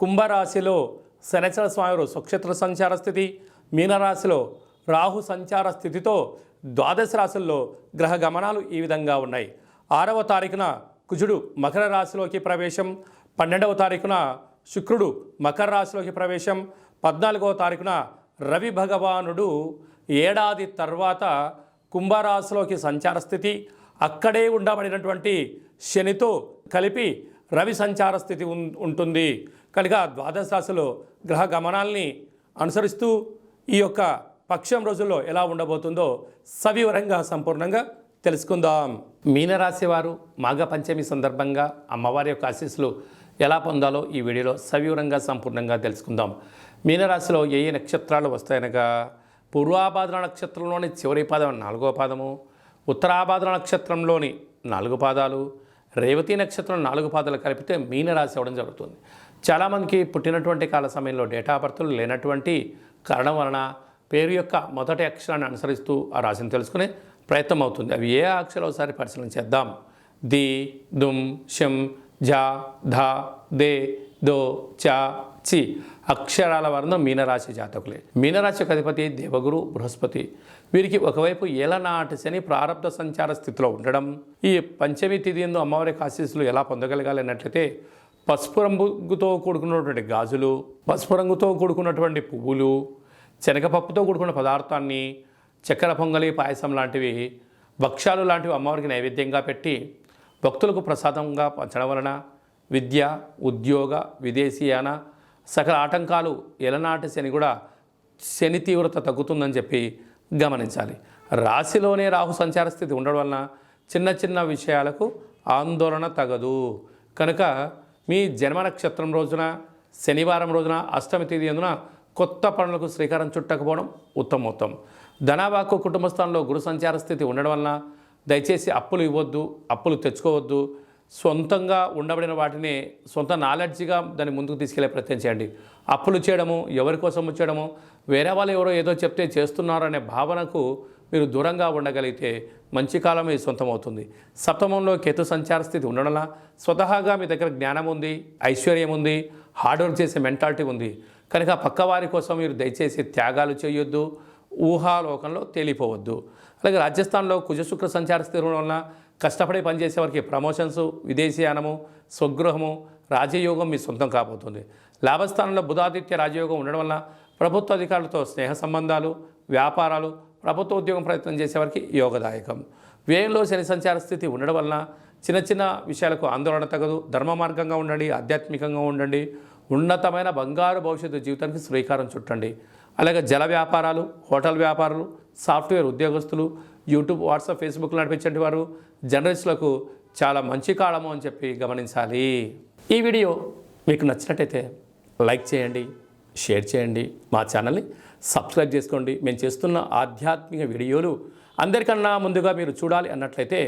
కుంభరాశిలో శనిచర స్వామివారు స్వక్షేత్ర సంచార స్థితి మీనరాశిలో రాహు సంచార స్థితితో ద్వాదశ రాశుల్లో గ్రహ గమనాలు ఈ విధంగా ఉన్నాయి. ఆరవ తారీఖున కుజుడు మకర రాశిలోకి ప్రవేశం పన్నెండవ తారీఖున శుక్రుడు మకర రాశిలోకి ప్రవేశం పద్నాలుగవ తారీఖున రవి భగవానుడు ఏడాది తర్వాత కుంభరాశిలోకి సంచార స్థితి అక్కడే ఉండబడినటువంటి శనితో కలిపి రవి సంచార స్థితి ఉం- ఉంటుంది. కనుక ద్వాదశ రాశిలో గ్రహ గమనాల్ని అనుసరిస్తూ ఈ యొక్క పక్షం రోజుల్లో ఎలా ఉండబోతుందో సవివరంగా సంపూర్ణంగా తెలుసుకుందాం. మీనరాశి వారు మాఘ పంచమి సందర్భంగా అమ్మవారి యొక్క ఆశీస్సులు ఎలా పొందాలో ఈ వీడియోలో సవివరంగా సంపూర్ణంగా తెలుసుకుందాం. మీనరాశిలో ఏ ఏ నక్షత్రాలు వస్తాయనగా పూర్వాభాద్ర నక్షత్రంలోని చివరి పాదం నాలుగో పాదము ఉత్తరాభాద్ర నక్షత్రంలోని నాలుగు పాదాలు రేవతి నక్షత్రం నాలుగు పాదాలు కలిపితే మీనరాశి అవ్వడం జరుగుతుంది. చాలామందికి పుట్టినటువంటి కాల సమయంలో డేటా బర్త్లు లేనటువంటి కారణం వలన పేరు యొక్క మొదటి అక్షరాన్ని అనుసరిస్తూ ఆ రాశిని తెలుసుకునే ప్రయత్నం అవుతుంది. అవి ఏ అక్షరాలు ఒకసారి పరిశీలన చేద్దాం. ది దుమ్ షం ఝ ధ దే దో చ చి అక్షరాల వర్ణం మీనరాశి జాతకులే. మీనరాశి అధిపతి దేవగురు బృహస్పతి. వీరికి ఒకవైపు ఏలనాటి శని ప్రారంభ సంచార స్థితిలో ఉండడం ఈ పంచమి తిథి ఎందు అమ్మవారి ఆశీస్సులు ఎలా పొందగలగాలి అన్నట్లయితే పసుపు రంగుతో కూడుకున్నటువంటి గాజులు పసుపు రంగుతో కూడుకున్నటువంటి పువ్వులు శనగపప్పుతో కూడుకున్న పదార్థాన్ని చక్కెర పొంగలి పాయసం లాంటివి భక్ష్యాలు లాంటివి అమ్మవారికి నైవేద్యంగా పెట్టి భక్తులకు ప్రసాదంగా పంచడం వలన విద్య ఉద్యోగ విదేశీయాన సకల ఆటంకాలు ఎలనాటి శని కూడా శని తీవ్రత తగ్గుతుందని చెప్పి గమనించాలి. రాశిలోనే రాహు సంచార స్థితి ఉండడం వలన చిన్న చిన్న విషయాలకు ఆందోళన తగదు. కనుక మీ జన్మ నక్షత్రం రోజున శనివారం రోజున అష్టమి తేదీ అందున కొత్త పనులకు శ్రీకారం చుట్టకపోవడం ఉత్తమోత్తం. ధనాబాకు కుటుంబ స్థానంలో గురు సంచార స్థితి ఉండడం వలన దయచేసి అప్పులు ఇవ్వద్దు అప్పులు తెచ్చుకోవద్దు సొంతంగా ఉండబడిన వాటిని సొంత నాలెడ్జ్గా దాన్ని ముందుకు తీసుకెళ్ళే ప్రయత్నం చేయండి. అప్పులు చేయడము ఎవరి కోసం చేయడము వేరే వాళ్ళు ఎవరో ఏదో చెప్తే చేస్తున్నారు అనే భావనకు మీరు దూరంగా ఉండగలిగితే మంచి కాలం మీ సొంతం అవుతుంది సప్తమంలో కేతు సంచార స్థితి ఉండడంలా స్వతహాగా మీ దగ్గర జ్ఞానం ఉంది ఐశ్వర్యం ఉంది హార్డ్ వర్క్ చేసే మెంటాలిటీ ఉంది. కనుక పక్కవారి కోసం మీరు దయచేసి త్యాగాలు చేయొద్దు ఊహాలోకంలో తేలిపోవద్దు. అలాగే రాజస్థాన్లో కుజశుక్ర సంచార స్థితి ఉండడం వలన కష్టపడి పనిచేసేవారికి ప్రమోషన్స్ విదేశీయానము స్వగృహము రాజయోగం మీ సొంతం కాబోతుంది. లాభస్థానంలో బుధాదిత్య రాజయోగం ఉండడం వల్ల ప్రభుత్వ అధికారులతో స్నేహ సంబంధాలు వ్యాపారాలు ప్రభుత్వ ఉద్యోగం ప్రయత్నం చేసేవారికి యోగదాయకం. వ్యయంలో శని సంచార స్థితి ఉండడం వలన చిన్న చిన్న విషయాలకు ఆందోళన తగదు. ధర్మ మార్గంగా ఉండండి ఆధ్యాత్మికంగా ఉండండి ఉన్నతమైన బంగారు భవిష్యత్తు జీవితానికి శ్రీకారం చుట్టండి. అలాగే జల వ్యాపారాలు హోటల్ వ్యాపారాలు సాఫ్ట్వేర్ ఉద్యోగస్తులు యూట్యూబ్ వాట్సాప్ ఫేస్బుక్ నడిపించే వారు జర్నలిస్టులకు చాలా మంచి కాలము అని చెప్పి గమనించాలి. ఈ వీడియో మీకు నచ్చినట్టయితే లైక్ చేయండి షేర్ చేయండి మా ఛానల్ని సబ్స్క్రైబ్ చేసుకోండి. మేము చేస్తున్న ఆధ్యాత్మిక వీడియోలు అందరికన్నా ముందుగా మీరు చూడాలి అన్నట్లయితే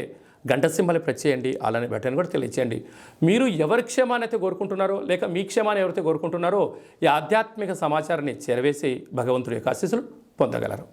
గంట సింబల్ ప్రెస్ చేయండి అలానే బటన్ కూడా తెలియచేయండి. మీరు ఎవరి క్షేమాన్ని అయితే కోరుకుంటున్నారో లేక మీ క్షేమాన్ని ఎవరైతే కోరుకుంటున్నారో ఈ ఆధ్యాత్మిక సమాచారాన్ని చేరవేసి భగవంతుడి యొక్క ఆశీస్సులు పొందగలరు.